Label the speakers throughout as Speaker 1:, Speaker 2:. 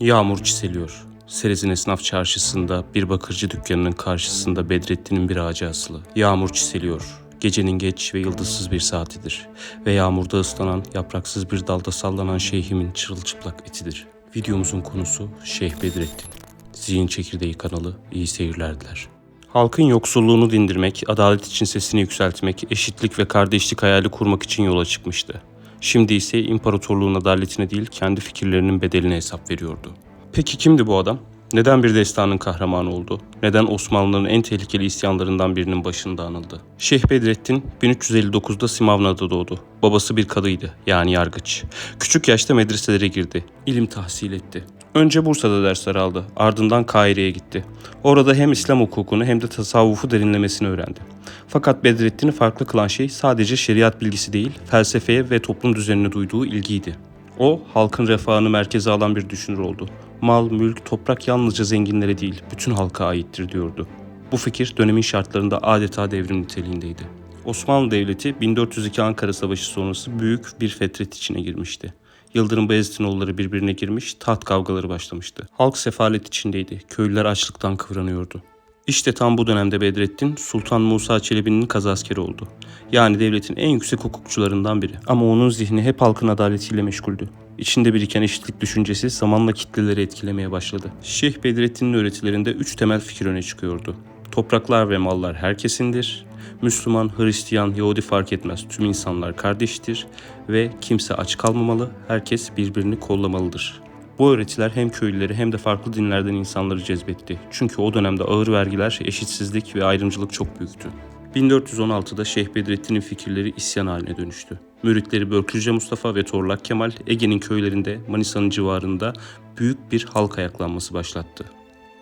Speaker 1: Yağmur çiseliyor. Serezin esnaf çarşısında bir bakırcı dükkanının karşısında Bedrettin'in bir ağacı asılı. Yağmur çiseliyor. Gecenin geç ve yıldızsız bir saatidir. Ve yağmurda ıslanan, yapraksız bir dalda sallanan şeyhimin çırılçıplak etidir. Videomuzun konusu Şeyh Bedrettin. Zihin Çekirdeği kanalı iyi seyirler diler. Halkın yoksulluğunu dindirmek, adalet için sesini yükseltmek, eşitlik ve kardeşlik hayali kurmak için yola çıkmıştı. Şimdi ise imparatorluğun adaletine değil kendi fikirlerinin bedeline hesap veriyordu. Peki kimdi bu adam? Neden bir destanın kahramanı oldu? Neden Osmanlı'nın en tehlikeli isyanlarından birinin başında anıldı? Şeyh Bedrettin 1359'da Simavna'da doğdu. Babası bir kadıydı yani yargıç. Küçük yaşta medreselere girdi. İlim tahsil etti. Önce Bursa'da dersler aldı. Ardından Kahire'ye gitti. Orada hem İslam hukukunu hem de tasavvufu derinlemesine öğrendi. Fakat Bedrettin'i farklı kılan şey sadece şeriat bilgisi değil, felsefeye ve toplum düzenine duyduğu ilgiydi. O, halkın refahını merkeze alan bir düşünür oldu. Mal, mülk, toprak yalnızca zenginlere değil, bütün halka aittir diyordu. Bu fikir dönemin şartlarında adeta devrim niteliğindeydi. Osmanlı Devleti 1402 Ankara Savaşı sonrası büyük bir fetret içine girmişti. Yıldırım Beyazıt'ın oğulları birbirine girmiş, taht kavgaları başlamıştı. Halk sefalet içindeydi, köylüler açlıktan kıvranıyordu. İşte tam bu dönemde Bedrettin, Sultan Musa Çelebi'nin kazaskeri oldu. Yani devletin en yüksek hukukçularından biri. Ama onun zihni hep halkın adaletiyle meşguldü. İçinde biriken eşitlik düşüncesi zamanla kitleleri etkilemeye başladı. Şeyh Bedrettin'in öğretilerinde üç temel fikir öne çıkıyordu. Topraklar ve mallar herkesindir. Müslüman, Hristiyan, Yahudi fark etmez. Tüm insanlar kardeştir ve kimse aç kalmamalı, herkes birbirini kollamalıdır. Bu öğretiler hem köylüleri hem de farklı dinlerden insanları cezbetti. Çünkü o dönemde ağır vergiler, eşitsizlik ve ayrımcılık çok büyüktü. 1416'da Şeyh Bedrettin'in fikirleri isyan haline dönüştü. Müritleri Börklüce Mustafa ve Torlak Kemal, Ege'nin köylerinde, Manisa'nın civarında büyük bir halk ayaklanması başlattı.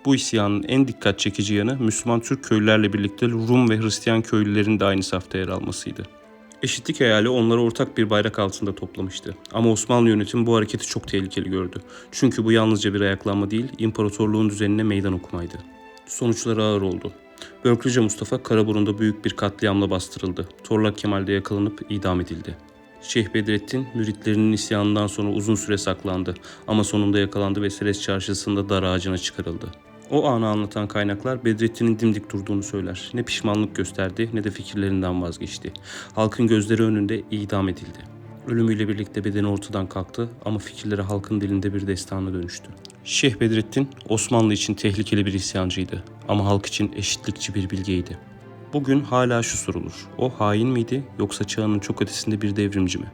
Speaker 1: Bu isyanın en dikkat çekici yanı Müslüman Türk köylülerle birlikte Rum ve Hristiyan köylülerin de aynı safta yer almasıydı. Eşitlik hayali onları ortak bir bayrak altında toplamıştı. Ama Osmanlı yönetimi bu hareketi çok tehlikeli gördü. Çünkü bu yalnızca bir ayaklanma değil, imparatorluğun düzenine meydan okumaydı. Sonuçları ağır oldu. Börklüce Mustafa Karaburun'da büyük bir katliamla bastırıldı. Torlak Kemal de yakalanıp idam edildi. Şeyh Bedrettin müritlerinin isyanından sonra uzun süre saklandı ama sonunda yakalandı ve Seres çarşısında dar ağacına çıkarıldı. O anı anlatan kaynaklar Bedrettin'in dimdik durduğunu söyler. Ne pişmanlık gösterdi ne de fikirlerinden vazgeçti. Halkın gözleri önünde idam edildi. Ölümüyle birlikte bedeni ortadan kalktı ama fikirleri halkın dilinde bir destana dönüştü. Şeyh Bedrettin Osmanlı için tehlikeli bir isyancıydı ama halk için eşitlikçi bir bilgeydi. Bugün hala şu sorulur. O hain miydi yoksa çağının çok ötesinde bir devrimci mi?